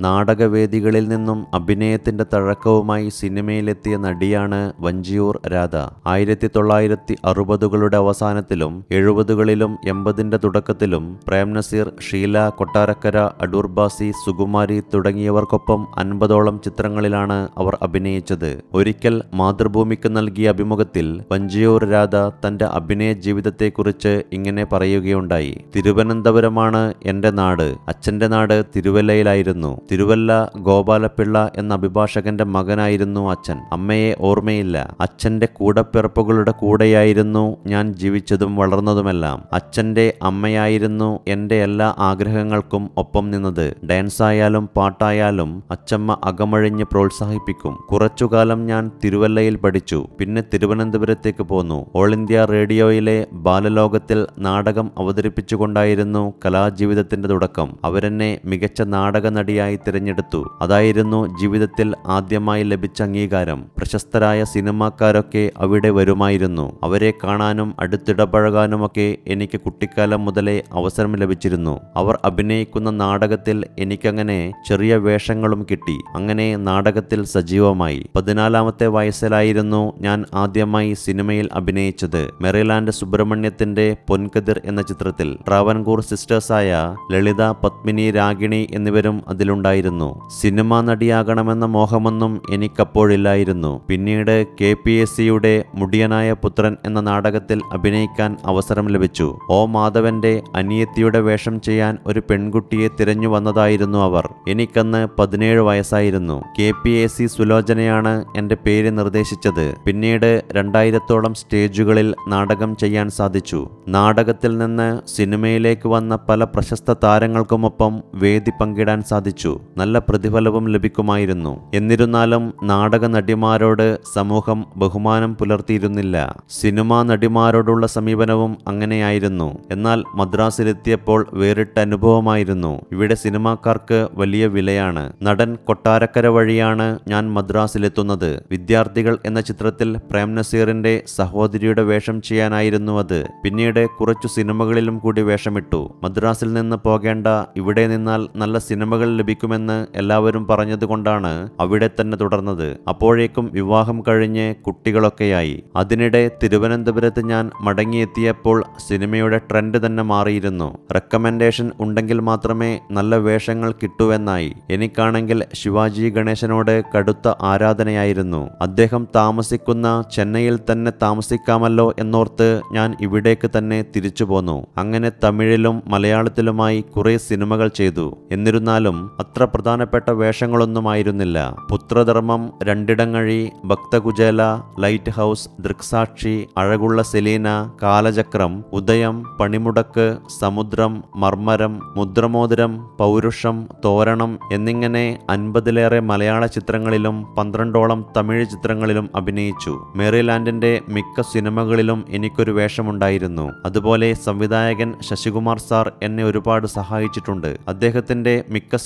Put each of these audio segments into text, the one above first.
നാടകവേദികളിൽ നിന്നും അഭിനയത്തിന്റെ തഴക്കവുമായി സിനിമയിലെത്തിയ നടിയാണ് വഞ്ചിയൂർ രാധ. ആയിരത്തി തൊള്ളായിരത്തി അറുപതുകളുടെ അവസാനത്തിലും എഴുപതുകളിലും എൺപതിന്റെ തുടക്കത്തിലും പ്രേം നസീർ ഷീല കൊട്ടാരക്കര അടൂർബാസി സുകുമാരി തുടങ്ങിയവർക്കൊപ്പം അൻപതോളം ചിത്രങ്ങളിലാണ് അവർ അഭിനയിച്ചത്. ഒരിക്കൽ മാതൃഭൂമിക്ക് നൽകിയ അഭിമുഖത്തിൽ വഞ്ചിയൂർ രാധ തന്റെ അഭിനയ ജീവിതത്തെക്കുറിച്ച് ഇങ്ങനെ പറയുകയുണ്ടായി. തിരുവനന്തപുരമാണ് എന്റെ നാട്. അച്ഛന്റെ നാട് തിരുവല്ലയിലായിരുന്നു. തിരുവല്ല ഗോപാലപിള്ള എന്ന അഭിഭാഷകന്റെ മകനായിരുന്നു അച്ഛൻ. അമ്മയെ ഓർമ്മയില്ല. അച്ഛന്റെ കൂടപ്പിറപ്പുകളുടെ കൂടെയായിരുന്നു ഞാൻ ജീവിച്ചതും വളർന്നതുമെല്ലാം. അച്ഛന്റെ അമ്മയായിരുന്നു എന്റെ എല്ലാ ആഗ്രഹങ്ങൾക്കും ഒപ്പം നിന്നത്. ഡാൻസ് ആയാലും പാട്ടായാലും അച്ചമ്മ അകമഴിഞ്ഞ് പ്രോത്സാഹിപ്പിക്കും. കുറച്ചുകാലം ഞാൻ തിരുവല്ലയിൽ പഠിച്ചു. പിന്നെ തിരുവനന്തപുരത്തേക്ക് പോന്നു. ഓൾ ഇന്ത്യ റേഡിയോയിലെ ബാലലോകത്തിൽ നാടകം അവതരിപ്പിച്ചുകൊണ്ടായിരുന്നു കലാജീവിതത്തിന്റെ തുടക്കം. അവരെന്നെ മികച്ച നാടക നടിയായി തിരഞ്ഞെടുത്തു. അതായിരുന്നു ജീവിതത്തിൽ ആദ്യമായി ലഭിച്ച അംഗീകാരം. പ്രശസ്തരായ സിനിമാക്കാരൊക്കെ അവിടെ വരുമായിരുന്നു. അവരെ കാണാനും അടുത്തിടപഴകാനുമൊക്കെ എനിക്ക് കുട്ടിക്കാലം മുതലേ അവസരം ലഭിച്ചിരുന്നു. അവർ അഭിനയിക്കുന്ന നാടകത്തിൽ എനിക്കങ്ങനെ ചെറിയ വേഷങ്ങളും കിട്ടി. അങ്ങനെ നാടകത്തിൽ സജീവമായി. പതിനാലാമത്തെ വയസ്സിലായിരുന്നു ഞാൻ ആദ്യമായി സിനിമയിൽ അഭിനയിച്ചത്. മെറിലാൻഡ് സുബ്രഹ്മണ്യത്തിന്റെ പൊൻകതിർ എന്ന ചിത്രത്തിൽ. ട്രാവൻകൂർ സിസ്റ്റേഴ്സായ ലളിത പത്മിനി രാഗിണി എന്നിവരും അതിലുണ്ടായിരുന്നു സിനിമാ നടിയാകണമെന്ന മോഹമൊന്നും എനിക്കപ്പോഴില്ലായിരുന്നു. പിന്നീട് കെ പി എസ് സിയുടെ മുടിയനായ പുത്രൻ എന്ന നാടകത്തിൽ അഭിനയിക്കാൻ അവസരം ലഭിച്ചു. ഓ മാധവന്റെ അനിയത്തിയുടെ വേഷം ചെയ്യാൻ ഒരു പെൺകുട്ടിയെ തിരഞ്ഞു വന്നതായിരുന്നു അവർ. എനിക്കന്ന് പതിനേഴ് വയസ്സായിരുന്നു. കെ പി എ സി സുലോചനയാണ് എന്റെ പേര് നിർദ്ദേശിച്ചത്. പിന്നീട് രണ്ടായിരത്തോളം സ്റ്റേജുകളിൽ നാടകം ചെയ്യാൻ സാധിച്ചു. നാടകത്തിൽ നിന്ന് സിനിമയിലേക്ക് വന്ന പല പ്രശസ്ത താരങ്ങൾക്കുമൊപ്പം വേദി പങ്കിടാൻ സാധിച്ചു. നല്ല പ്രതിഫലവും ലഭിക്കുമായിരുന്നു. എന്നിരുന്നാലും നാടക നടിമാരോട് സമൂഹം ബഹുമാനം പുലർത്തിയിരുന്നില്ല. സിനിമാ നടിമാരോടുള്ള സമീപനവും അങ്ങനെയായിരുന്നു. എന്നാൽ മദ്രാസിലെത്തിയപ്പോൾ വേറിട്ട അനുഭവമായിരുന്നു. ഇവിടെ സിനിമാക്കാർക്ക് വലിയ വിലയാണ്. നടൻ കൊട്ടാരക്കര വഴിയാണ് ഞാൻ മദ്രാസിലെത്തുന്നത്. വിദ്യാർത്ഥികൾ എന്ന ചിത്രത്തിൽ പ്രേം നസീറിന്റെ സഹോദരിയുടെ വേഷം ചെയ്യാനായിരുന്നു അത്. പിന്നീട് കുറച്ചു സിനിമകളിലും കൂടി വേഷമിട്ടു. മദ്രാസിൽ നിന്ന് പോകേണ്ട ഇവിടെ നിന്നാൽ നല്ല സിനിമകൾ ലഭിക്കുമെന്ന് എല്ലാവരും പറഞ്ഞതുകൊണ്ടാണ് അവിടെ തന്നെ തുടർന്നത്. അപ്പോഴേക്കും വിവാഹം കഴിഞ്ഞ് കുട്ടികളൊക്കെയായി. അതിനിടെ തിരുവനന്തപുരത്ത് ഞാൻ മടങ്ങിയെത്തിയപ്പോൾ സിനിമയുടെ ട്രെൻഡ് തന്നെ മാറിയിരുന്നു. റെക്കമെൻഡേഷൻ ഉണ്ടെങ്കിൽ മാത്രമേ നല്ല വേഷങ്ങൾ കിട്ടുവെന്നായി. എനിക്കാണെങ്കിൽ ശിവാജി ഗണേശനോട് കടുത്ത ആരാധനയായിരുന്നു. അദ്ദേഹം താമസിക്കുന്ന ചെന്നൈയിൽ തന്നെ താമസിക്കാമല്ലോ എന്നോർത്ത് ഞാൻ ഇവിടേക്ക് തന്നെ തിരിച്ചു പോന്നു. അങ്ങനെ തമിഴിലും മലയാളത്തിലുമായി കുറെ സിനിമകൾ ചെയ്തു. എന്നിരുന്നാലും അത്ര പ്രധാനപ്പെട്ട വേഷങ്ങളൊന്നുമായിരുന്നില്ല. പുത്രധർമ്മം രണ്ടിടങ്ങഴി ഭക്തകുചേല ലൈറ്റ് ഹൗസ് ദൃക്സാക്ഷി അഴകുള്ള സെലീന കാലചക്രം ഉദയം പണിമുടക്ക് സമുദ്രം മർമ്മരം മുദ്രമോതിരം പൗരുഷം തോരണം എന്നിങ്ങനെ അൻപതിലേറെ മലയാള ചിത്രങ്ങളിലും പന്ത്രണ്ടോളം തമിഴ് ചിത്രങ്ങളിലും അഭിനയിച്ചു. മേറിലാൻഡിന്റെ മിക്ക സിനിമകളിലും എനിക്കൊരു വേഷമുണ്ടായിരുന്നു. അതുപോലെ സംവിധായകൻ ശശികുമാർ സാർ എന്നെ ഒരുപാട് സഹായിച്ചിട്ടുണ്ട്. അദ്ദേഹത്തിന്റെ മിക്ക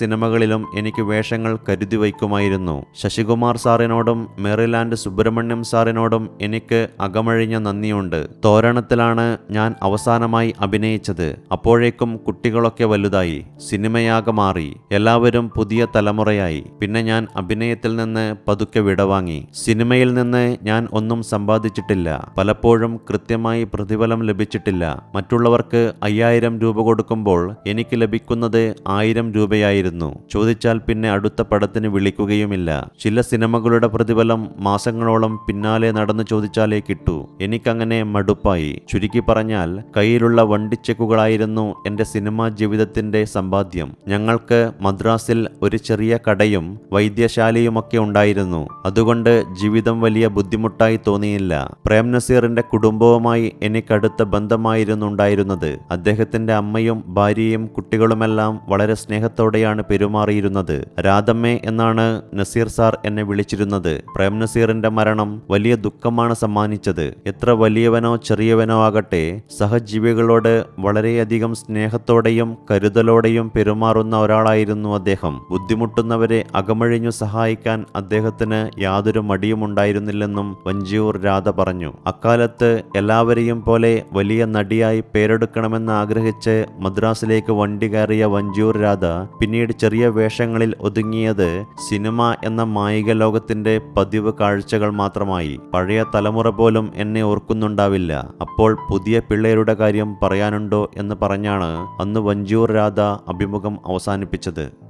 സിനിമകളിലും എനിക്ക് വേഷങ്ങൾ കരുതി വയ്ക്കുമായിരുന്നു. ശശികുമാർ സാറിനോടും മേറിലാൻഡ് സുബ്രഹ്മണ്യം സാറിനോടും എനിക്ക് അകമഴിഞ്ഞ നന്ദിയുണ്ട്. തോരണത്തിലാണ് ഞാൻ അവസാനമായി അഭിനയിച്ചത്. അപ്പോഴേക്കും കുട്ടികളൊക്കെ വലുതായി. സിനിമയാകെ മാറി. എല്ലാവരും പുതിയ തലമുറയായി. പിന്നെ ഞാൻ അഭിനയത്തിൽ നിന്ന് പതുക്കെ വിടവാങ്ങി. സിനിമയിൽ നിന്ന് ഞാൻ ഒന്നും സമ്പാദിച്ചിട്ടില്ല. പലപ്പോഴും കൃത്യമായി പ്രതിഫലം ലഭിച്ചിട്ടില്ല. മറ്റുള്ളവർക്ക് അയ്യായിരം രൂപ കൊടുക്കുമ്പോൾ എനിക്ക് ലഭിക്കുന്നത് ആയിരം രൂപയായിരുന്നു. ചോദിച്ചാൽ പിന്നെ അടുത്ത പടത്തിന് വിളിക്കുകയുമില്ല. ചില സിനിമകളുടെ പ്രതിഫലം മാസങ്ങളോളം പിന്നാലെ നടന്നു ചോദിച്ചാലേ കിട്ടൂ. എനിക്കങ്ങനെ മടുപ്പായി. ചുരുക്കി പറഞ്ഞാൽ കയ്യിലുള്ള വണ്ടിച്ചെക്കുകളായിരുന്നു എന്റെ സിനിമാ ജീവിതത്തിന്റെ സമ്പാദ്യം. ഞങ്ങൾക്ക് മദ്രാസിൽ ഒരു ചെറിയ കടയും വൈദ്യശാലയുമൊക്കെ ഉണ്ടായിരുന്നു. അതുകൊണ്ട് ജീവിതം വലിയ ബുദ്ധിമുട്ടായി തോന്നിയില്ല. പ്രേം നസീറിന്റെ കുടുംബവുമായി എനിക്കടുത്ത ബന്ധമായിരുന്നു ഉണ്ടായിരുന്നത് അദ്ദേഹത്തിന്റെ അമ്മയും ഭാര്യയും കുട്ടികളുമെല്ലാം വളരെ സ്നേഹത്തോടെയാണ് പെരുമാറിയിരുന്നത് രാധമ്മേ എന്നാണ് നസീർ സാർ എന്നെ വിളിച്ചിരുന്നത്. പ്രേം നസീറിന്റെ മരണം വലിയ ദുഃഖമാണ് സമ്മാനിച്ചത്. എത്ര വലിയവനോ ചെറിയവനോ ആകട്ടെ സഹജീവികളോട് വളരെയധികം സ്നേഹത്തോടെയും കരുതലോടെയും പെരുമാറുന്ന ഒരാളായിരുന്നു അദ്ദേഹം. ബുദ്ധിമുട്ടുന്നവരെ അകമഴിഞ്ഞു സഹായിക്കാൻ അദ്ദേഹത്തിന് യാതൊരു മടിയുമുണ്ടായിരുന്നില്ലെന്നും വഞ്ചിയൂർ രാധ പറഞ്ഞു. അക്കാലത്ത് എല്ലാവരെയും പോലെ വലിയ നടിയായി പേരെടുക്കണമെന്ന് ആഗ്രഹിച്ച് മദ്രാസിലേക്ക് വണ്ടി കയറിയ വഞ്ചിയൂർ രാധ പിന്നീട് ചെറിയ ചെറിയ വേഷങ്ങളിൽ ഒതുങ്ങിയത് സിനിമ എന്ന മായിക ലോകത്തിന്റെ പതിവ് കാഴ്ചകൾ മാത്രമായി. പഴയ തലമുറ പോലും എന്നെ ഓർക്കുന്നുണ്ടാവില്ല. അപ്പോൾ പുതിയ പിള്ളേരുടെ കാര്യം പറയാനുണ്ടോ എന്ന് പറഞ്ഞാണ് അന്ന് വഞ്ചൂർ രാധ അഭിമുഖം അവസാനിപ്പിച്ചത്.